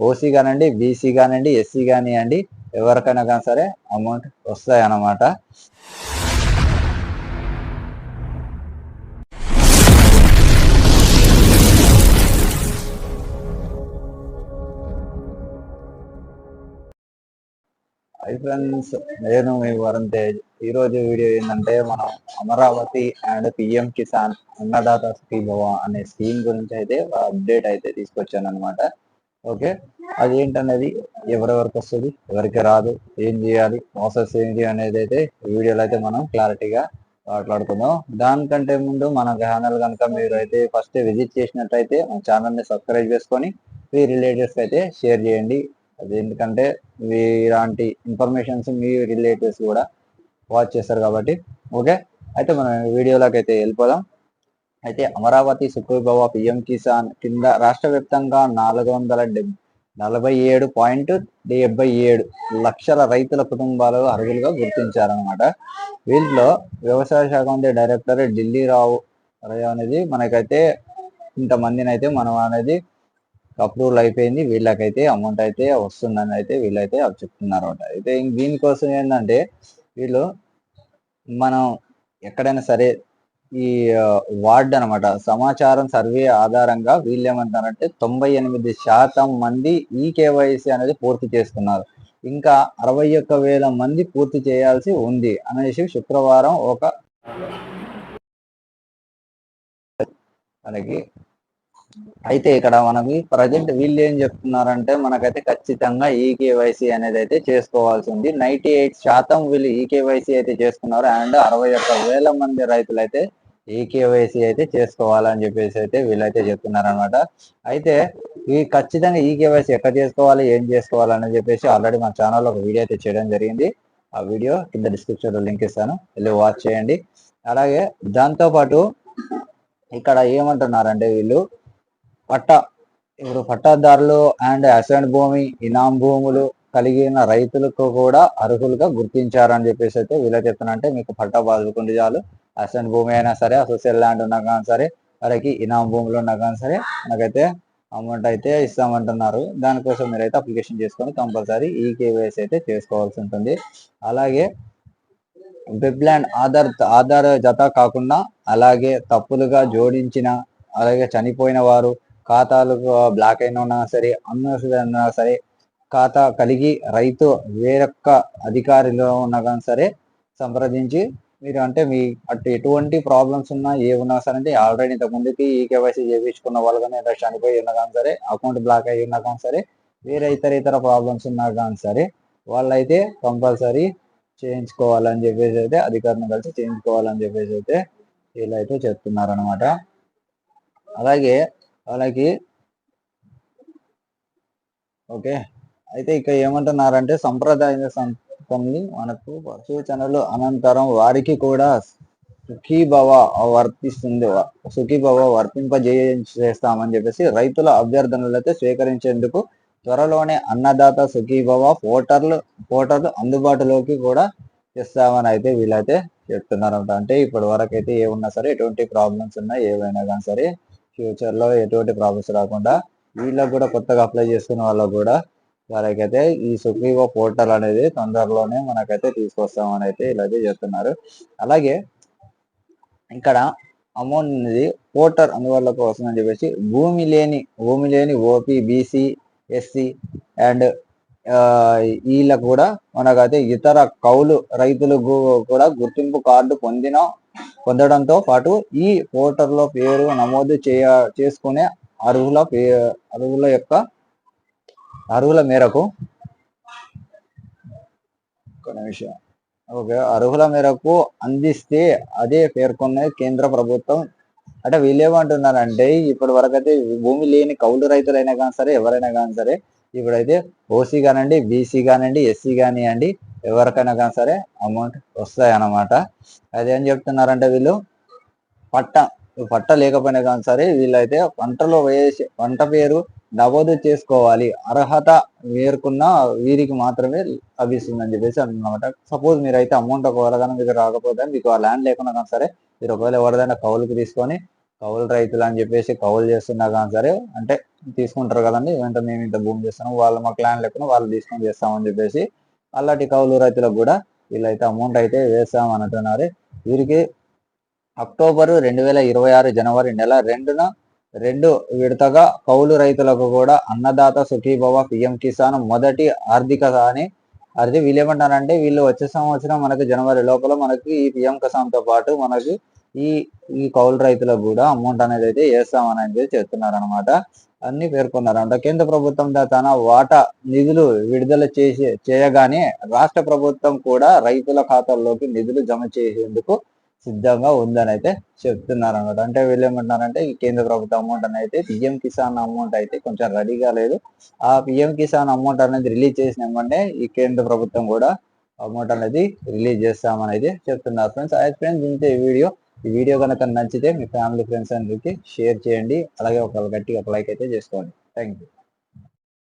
OC కానివ్వండి BC కానివ్వండి SC కానివ్వండి ఎవరికైనా కానీ సరే అమౌంట్ వస్తాయి అన్నమాట హై ఫ్రెండ్స్ నేను మీ వరుణ్ తేజ్. ఈ రోజు వీడియో ఏంటంటే మనం Amaravati and PM Kisan Annadata scheme అనే స్కీమ్ గురించి అయితే అప్డేట్ అయితే తీసుకొచ్చాను అనమాట ఓకే? అది ఏంటనేది ఎవరెవరికి వస్తుంది? ఎవరికి రాదు? ఏం చేయాలి? ప్రాసెస్ ఏంటి అనేది అయితే ఈ వీడియోలో అయితే మనం క్లారిటీగా మాట్లాడుకుందాం. దానికంటే ముందు మన ఛానల్ కనుక మీరు అయితే ఫస్ట్ విజిట్ చేసినట్లయితే మన ఛానల్ని సబ్స్క్రైబ్ చేసుకొని మీ రిలేటివ్స్కి అయితే షేర్ చేయండి. అది ఎందుకంటే మీ ఇలాంటి ఇన్ఫర్మేషన్స్ మీ రిలేటివ్స్ కూడా వాచ్ చేస్తారు కాబట్టి. ఓకే? అయితే మనం వీడియోలోకి అయితే వెళ్ళిపోదాం. అయితే అమరావతి సుఖీభవ పిఎం కిసాన్ కింద రాష్ట్ర వ్యాప్తంగా నాలుగు వందల నలభై ఏడు పాయింట్ డెబ్బై ఏడు లక్షల రైతుల కుటుంబాలు అర్హులుగా గుర్తించారనమాట వీళ్ళలో వ్యవసాయ శాఖ మంత్రి డైరెక్టర్ ఢిల్లీ రావు అనేది మనకైతే ఇంతమందిని అయితే మనం అనేది అప్రూవల్ అయిపోయింది. వీళ్ళకైతే అమౌంట్ అయితే వస్తుందని అయితే వీళ్ళైతే చెప్తున్నారు అనమాట అయితే దీనికోసం ఏంటంటే వీళ్ళు మనం ఎక్కడైనా సరే ఈ వార్డ్ అనమాట సమాచారం సర్వే ఆధారంగా వీళ్ళేమంటారంటే తొంభై ఎనిమిది శాతం మంది ఈ కేవైసీ అనేది పూర్తి చేసుకున్నారు ఇంకా అరవై ఒక్క వేల మంది పూర్తి చేయాల్సి ఉంది అనేసి శుక్రవారం ఒక మనకి అయితే ఇక్కడ మనకి ప్రజెంట్ వీళ్ళు ఏం చెప్తున్నారంటే మనకైతే ఖచ్చితంగా ఈ అనేది అయితే చేసుకోవాల్సి ఉంది. నైన్టీ ఎయిట్ శాతం వీళ్ళు ఈ అయితే చేసుకున్నారు. అండ్ అరవై ఒక్క వేల మంది రైతులు అయితే ఈ అయితే చేసుకోవాలని చెప్పేసి అయితే వీళ్ళైతే చెప్తున్నారు అనమాట అయితే ఈ ఖచ్చితంగా ఈ ఎక్కడ చేసుకోవాలి ఏం చేసుకోవాలి అని చెప్పేసి ఆల్రెడీ మన ఛానల్లో ఒక వీడియో అయితే చేయడం జరిగింది. ఆ వీడియో కింద డిస్క్రిప్షన్లో లింక్ ఇస్తాను. వెళ్ళి వాచ్ చేయండి. అలాగే దాంతోపాటు ఇక్కడ ఏమంటున్నారంటే వీళ్ళు పట్టా. ఇప్పుడు పట్టాదారులు అండ్ అసైన్ భూమి ఇనాం భూములు కలిగిన రైతులకు కూడా అర్హులుగా గుర్తించారని చెప్పేసి అయితే వీళ్ళకి చెప్తున్నారంటే మీకు పట్టా బాదుకుంటే చాలు. అసైన్ భూమి అయినా సరే అసోసియల్ ల్యాండ్ ఉన్నా కానీ సరే వారికి ఇనాం భూములు ఉన్నా కానీ సరే మనకైతే అమౌంట్ అయితే ఇస్తామంటున్నారు. దానికోసం మీరైతే అప్లికేషన్ చేసుకొని కంపల్సరీ ఈ కేవైసీ అయితే చేసుకోవాల్సి ఉంటుంది. అలాగే వెబ్ ల్యాండ్ ఆధార్ ఆధార్ జత కాకుండా అలాగే తప్పులుగా జోడించిన అలాగే చనిపోయిన వారు ఖాతాలు బ్లాక్ అయినా ఉన్నా సరే అన్నా సరే ఖాతా కలిగి రైతు వేరొక్క అధికారిలో ఉన్నా కానీ సరే సంప్రదించి మీరు అంటే మీ అటు ఎటువంటి ప్రాబ్లమ్స్ ఉన్నా ఏ ఉన్నా సరే అంటే ఆల్రెడీ ఇంతకు ముందుకి ఈ కేవైసీ చేయించుకున్న వాళ్ళు కానీ ఏదో చనిపోయి ఉన్నా కానీ సరే అకౌంట్ బ్లాక్ అయ్యి ఉన్నా కానీ సరే వేరే ఇతర ఇతర ప్రాబ్లమ్స్ ఉన్నా కానీ సరే వాళ్ళైతే కంపల్సరీ చేయించుకోవాలని చెప్పేసి అయితే అధికారులను కలిసి చేయించుకోవాలని చెప్పేసి అయితే వీళ్ళైతే చెప్తున్నారు అనమాట అలాగే అలాగే ఓకే. అయితే ఇక ఏమంటున్నారంటే సంప్రదాయ సంతని మనకు సూచనలు అనంతరం వారికి కూడా సుఖీభవ వర్తిస్తుంది. సుఖీభవ వర్తింపజేయ చేస్తామని చెప్పేసి రైతుల అభ్యర్థనలైతే స్వీకరించేందుకు త్వరలోనే అన్నదాత సుఖీభవ పోర్టర్లు పోర్టర్లు అందుబాటులోకి కూడా తెస్తామని అయితే వీళ్ళైతే చెప్తున్నారంట అంటే ఇప్పటి వరకు అయితే ఏమున్నా సరే ఎటువంటి ప్రాబ్లమ్స్ ఉన్నా ఏవైనా కానీ సరే ఫ్యూచర్లో ఎటువంటి ప్రాబ్లమ్స్ రాకుండా వీళ్ళకి కూడా కొత్తగా అప్లై చేసుకున్న వాళ్ళకు కూడా వాళ్ళకైతే ఈ సుగ్రీవ పోర్టల్ అనేది తొందరలోనే మనకైతే తీసుకొస్తామని అయితే ఇలా చెప్తున్నారు. అలాగే ఇక్కడ అమౌంట్ అనేది పోర్టర్ అందువల్ల కోసం అని చెప్పేసి భూమి లేని భూమి లేని ఓపీ బీసీ ఎస్సీ అండ్ వీళ్ళకు కూడా మనకైతే ఇతర కౌలు రైతులకు కూడా గుర్తింపు కార్డు పొందిన పొందడంతో పాటు ఈ పోర్టల్లో పేరు నమోదు చేయ చేసుకునే అర్హుల పే అర్హుల యొక్క అర్హుల మేరకు నిమిషం. ఓకే అర్హుల మేరకు అందిస్తే అదే పేర్కొన్న కేంద్ర ప్రభుత్వం. అంటే వీళ్ళేమంటున్నారంటే ఇప్పటి వరకు అయితే భూమి లేని కౌలు రైతులైనా కానీ సరే ఎవరైనా కానీ సరే ఇప్పుడైతే ఓసీ కానివ్వండి బీసీ కానివ్వండి ఎస్సీ కానివ్వండి ఎవరికైనా కానీ సరే అమౌంట్ వస్తాయి అన్నమాట అదేం చెప్తున్నారంటే వీళ్ళు పట్ట పట్ట లేకపోయినా కానీ సరే వీళ్ళైతే పంటలో వేసి పంట పేరు నమోదు చేసుకోవాలి. అర్హత మేరుకున్న వీరికి మాత్రమే లభిస్తుందని చెప్పేసి అంటున్నమాట సపోజ్ మీరైతే అమౌంట్ ఒకవేళ కానీ మీకు రాకపోతే మీకు ఆ ల్యాండ్ లేకుండా కానీ సరే మీరు ఒకవేళ ఎవరిదైనా కౌలుకి తీసుకొని కౌలు రైతులు అని చెప్పేసి కౌలు చేస్తున్నా కానీ సరే అంటే తీసుకుంటారు కదండి వెంటనే మేము ఇంత భూమి చేస్తున్నాం వాళ్ళు మాకు ల్యాండ్ లేకుండా వాళ్ళు తీసుకొని చేస్తామని చెప్పేసి అల్లటి కౌలు రైతులకు కూడా వీళ్ళైతే అమౌంట్ అయితే వేస్తామని అంటున్నారు వీరికి అక్టోబర్ రెండు వేల ఇరవై ఆరు జనవరి నెల రెండున రెండు విడతగా కౌలు రైతులకు కూడా అన్నదాత సుఖీభవ పిఎం కిసాన్ మొదటి ఆర్థిక అని అది వీళ్ళు ఏమంటారంటే వీళ్ళు వచ్చే సంవత్సరం మనకు జనవరి లోపల మనకి ఈ పిఎం కిసాన్తో పాటు మనకి ఈ ఈ కౌలు రైతులకు కూడా అమౌంట్ అనేది అయితే వేస్తామని అయితే చెప్తున్నారు అనమాట అన్ని పేర్కొన్నారంట కేంద్ర ప్రభుత్వం తన వాటా నిధులు విడుదల చేసి చేయగానే రాష్ట్ర ప్రభుత్వం కూడా రైతుల ఖాతాల్లోకి నిధులు జమ చేసేందుకు సిద్ధంగా ఉందని అయితే చెప్తున్నారు అనమాట అంటే వీళ్ళు ఏమంటున్నారంటే ఈ కేంద్ర ప్రభుత్వ అమౌంట్ అనేది అయితే పిఎం కిసాన్ అమౌంట్ అయితే కొంచెం రెడీగా లేదు. ఆ పిఎం కిసాన్ అమౌంట్ అనేది రిలీజ్ చేసిన చేసినామంటే ఈ కేంద్ర ప్రభుత్వం కూడా అమౌంట్ అనేది రిలీజ్ చేస్తామని అయితే చెప్తున్నారు. ఫ్రెండ్స్ అయితే ఫ్రెండ్స్ ఇంతే వీడియో. ఈ వీడియో కనుక నచ్చితే మీ ఫ్యామిలీ ఫ్రెండ్స్ అందరికి షేర్ చేయండి. అలాగే ఒక గట్టిగా ఒక లైక్ అయితే చేసుకోండి. Thank you